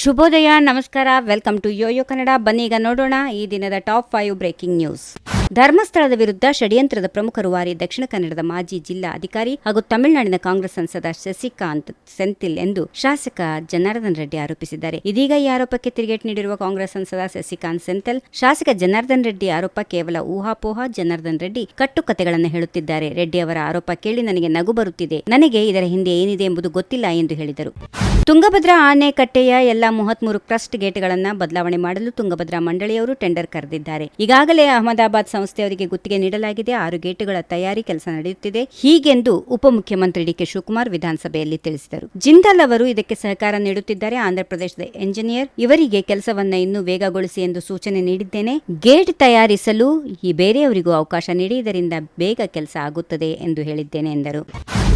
ಶುಭೋದಯ, ನಮಸ್ಕಾರ welcome to Yoyo Kannada ಬನ್ನಿ ಈಗ ನೋಡೋಣ ಈ ದಿನದ ಟಾಪ್ ಫೈವ್ ಬ್ರೇಕಿಂಗ್ ನ್ಯೂಸ್ ಧರ್ಮಸ್ಥಳದ ವಿರುದ್ಧ ಷಡ್ಯಂತ್ರದ ಪ್ರಮುಖರು ವಾರಿ ದಕ್ಷಿಣ ಕನ್ನಡದ ಮಾಜಿ ಜಿಲ್ಲಾ ಅಧಿಕಾರಿ ಹಾಗೂ ತಮಿಳುನಾಡಿನ ಕಾಂಗ್ರೆಸ್ ಸಂಸದ ಶಶಿಕಾಂತ್ ಸೆಂಥಿಲ್ ಎಂದು ಶಾಸಕ ಜನಾರ್ದನ್ ರೆಡ್ಡಿ ಆರೋಪಿಸಿದ್ದಾರೆ. ಇದೀಗ ಈ ಆರೋಪಕ್ಕೆ ತಿರುಗೇಟು ನೀಡಿರುವ ಕಾಂಗ್ರೆಸ್ ಸಂಸದ ಶಶಿಕಾಂತ್ ಸೆಂಥಿಲ್, ಶಾಸಕ ಜನಾರ್ದನ್ ರೆಡ್ಡಿ ಆರೋಪ ಕೇವಲ ಊಹಾಪೋಹ, ಜನಾರ್ದನ್ ರೆಡ್ಡಿ ಕಟ್ಟುಕತೆಗಳನ್ನು ಹೇಳುತ್ತಿದ್ದಾರೆ. ರೆಡ್ಡಿ ಅವರ ಆರೋಪ ಕೇಳಿ ನನಗೆ ನಗು ಬರುತ್ತಿದೆ. ನನಗೆ ಇದರ ಹಿಂದೆ ಏನಿದೆ ಎಂಬುದು ಗೊತ್ತಿಲ್ಲ ಎಂದು ಹೇಳಿದರು. ತುಂಗಭದ್ರಾ ಆನೆಕಟ್ಟೆಯ ಎಲ್ಲ ಮೂವತ್ಮೂರು ಕ್ರಸ್ಟ್ ಗೇಟ್ಗಳನ್ನು ಬದಲಾವಣೆ ಮಾಡಲು ತುಂಗಭದ್ರಾ ಮಂಡಳಿಯವರು ಟೆಂಡರ್ ಕರೆದಿದ್ದಾರೆ. ಈಗಾಗಲೇ ಅಹಮದಾಬಾದ್ ಸಂಸ್ಥೆಯವರಿಗೆ ಗುತ್ತಿಗೆ ನೀಡಲಾಗಿದೆ. ಆರು ಗೇಟ್ಗಳ ತಯಾರಿ ಕೆಲಸ ನಡೆಯುತ್ತಿದೆ. ಹೀಗೆಂದು ಉಪಮುಖ್ಯಮಂತ್ರಿ ಡಿಕೆ ಶಿವಕುಮಾರ್ ವಿಧಾನಸಭೆಯಲ್ಲಿ ತಿಳಿಸಿದರು. ಜಿಂದಾಲ್ ಅವರು ಇದಕ್ಕೆ ಸಹಕಾರ ನೀಡುತ್ತಿದ್ದಾರೆ. ಆಂಧ್ರಪ್ರದೇಶದ ಎಂಜಿನಿಯರ್, ಇವರಿಗೆ ಕೆಲಸವನ್ನ ಇನ್ನೂ ವೇಗಗೊಳಿಸಿ ಎಂದು ಸೂಚನೆ ನೀಡಿದ್ದೇನೆ. ಗೇಟ್ ತಯಾರಿಸಲು ಈ ಬೇರೆಯವರಿಗೂ ಅವಕಾಶ ನೀಡಿ, ಇದರಿಂದ ಬೇಗ ಕೆಲಸ ಆಗುತ್ತದೆ ಎಂದು ಹೇಳಿದ್ದೇನೆ ಎಂದರು.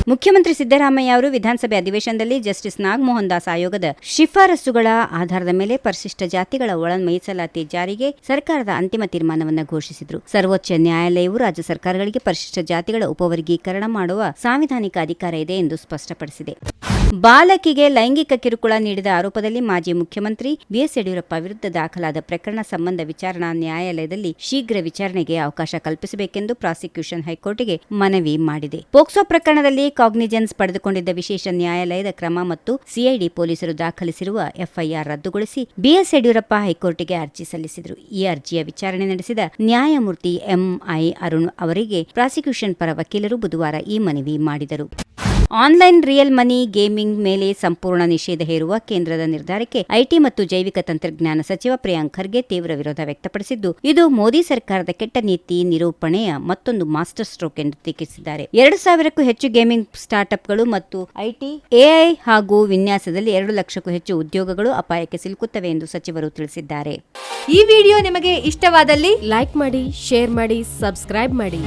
ಮುಖ್ಯಮಂತ್ರಿ ಸಿದ್ದರಾಮಯ್ಯ ಅವರು ವಿಧಾನಸಭೆ ಅಧಿವೇಶನದಲ್ಲಿ ಜಸ್ಟಿಸ್ ನಾಗಮೋಹನ್ ದಾಸ್ ಆಯೋಗದ ಶಿಫಾರಸುಗಳ ಆಧಾರದ ಮೇಲೆ ಪರಿಶಿಷ್ಟ ಜಾತಿಗಳ ಒಳ ಮೀಸಲಾತಿ ಜಾರಿಗೆ ಸರ್ಕಾರದ ಅಂತಿಮ ತೀರ್ಮಾನವನ್ನು ಘೋಷಿಸಿದರು. ಸರ್ವೋಚ್ಚ ನ್ಯಾಯಾಲಯವು ರಾಜ್ಯ ಸರ್ಕಾರಗಳಿಗೆ ಪರಿಶಿಷ್ಟ ಜಾತಿಗಳ ಉಪವರ್ಗೀಕರಣ ಮಾಡುವ ಸಾಂವಿಧಾನಿಕ ಅಧಿಕಾರ ಇದೆ ಎಂದು ಸ್ಪಷ್ಟಪಡಿಸಿದೆ. ಬಾಲಕಿಗೆ ಲೈಂಗಿಕ ಕಿರುಕುಳ ನೀಡಿದ ಆರೋಪದಲ್ಲಿ ಮಾಜಿ ಮುಖ್ಯಮಂತ್ರಿ ಬಿಎಸ್ ಯಡಿಯೂರಪ್ಪ ವಿರುದ್ಧ ದಾಖಲಾದ ಪ್ರಕರಣ ಸಂಬಂಧ ವಿಚಾರಣಾ ನ್ಯಾಯಾಲಯದಲ್ಲಿ ಶೀಘ್ರ ವಿಚಾರಣೆಗೆ ಅವಕಾಶ ಕಲ್ಪಿಸಬೇಕೆಂದು ಪ್ರಾಸಿಕ್ಯೂಷನ್ ಹೈಕೋರ್ಟ್ಗೆ ಮನವಿ ಮಾಡಿದೆ. ಪೋಕ್ಸೋ ಪ್ರಕರಣದಲ್ಲಿ ಕಾಗ್ನಿಜೆನ್ಸ್ ಪಡೆದುಕೊಂಡಿದ್ದ ವಿಶೇಷ ನ್ಯಾಯಾಲಯದ ಕ್ರಮ ಮತ್ತು ಸಿಐಡಿ ಪೊಲೀಸರು ದಾಖಲಿಸಿರುವ ಎಫ್ಐಆರ್ ರದ್ದುಗೊಳಿಸಿ ಬಿಎಸ್ ಯಡಿಯೂರಪ್ಪ ಹೈಕೋರ್ಟ್ಗೆ ಅರ್ಜಿ ಸಲ್ಲಿಸಿದರು. ಈ ಅರ್ಜಿಯ ವಿಚಾರಣೆ ನಡೆಸಿದ ನ್ಯಾಯಮೂರ್ತಿ ಎಂಐ ಅರುಣ್ ಅವರಿಗೆ ಪ್ರಾಸಿಕ್ಯೂಷನ್ ಪರ ವಕೀಲರು ಬುಧವಾರ ಈ ಮನವಿ ಮಾಡಿದರು. ಆನ್ಲೈನ್ ರಿಯಲ್ ಮನಿ ಗೇಮಿಂಗ್ ಮೇಲೆ ಸಂಪೂರ್ಣ ನಿಷೇಧ ಹೇರುವ ಕೇಂದ್ರದ ನಿರ್ಧಾರಕ್ಕೆ ಐಟಿ ಮತ್ತು ಜೈವಿಕ ತಂತ್ರಜ್ಞಾನ ಸಚಿವ ಪ್ರಿಯಾಂಕ್ ಖರ್ಗೆ ತೀವ್ರ ವಿರೋಧ ವ್ಯಕ್ತಪಡಿಸಿದ್ದು, ಇದು ಮೋದಿ ಸರ್ಕಾರದ ಕೆಟ್ಟ ನೀತಿ ನಿರೂಪಣೆಯ ಮತ್ತೊಂದು ಮಾಸ್ಟರ್ ಸ್ಟ್ರೋಕ್ ಎಂದು ಟೀಕಿಸಿದ್ದಾರೆ. ಎರಡು ಸಾವಿರಕ್ಕೂ ಹೆಚ್ಚು ಗೇಮಿಂಗ್ ಸ್ಟಾರ್ಟ್ಅಪ್ಗಳು ಮತ್ತು ಐಟಿ ಎಐ ಹಾಗೂ ವಿನ್ಯಾಸದಲ್ಲಿ ಎರಡು ಲಕ್ಷಕ್ಕೂ ಹೆಚ್ಚು ಉದ್ಯೋಗಗಳು ಅಪಾಯಕ್ಕೆ ಸಿಲುಕುತ್ತವೆ ಎಂದು ಸಚಿವರು ತಿಳಿಸಿದ್ದಾರೆ. ಈ ವಿಡಿಯೋ ನಿಮಗೆ ಇಷ್ಟವಾದಲ್ಲಿ ಲೈಕ್ ಮಾಡಿ, ಶೇರ್ ಮಾಡಿ, ಸಬ್ಸ್ಕ್ರೈಬ್ ಮಾಡಿ.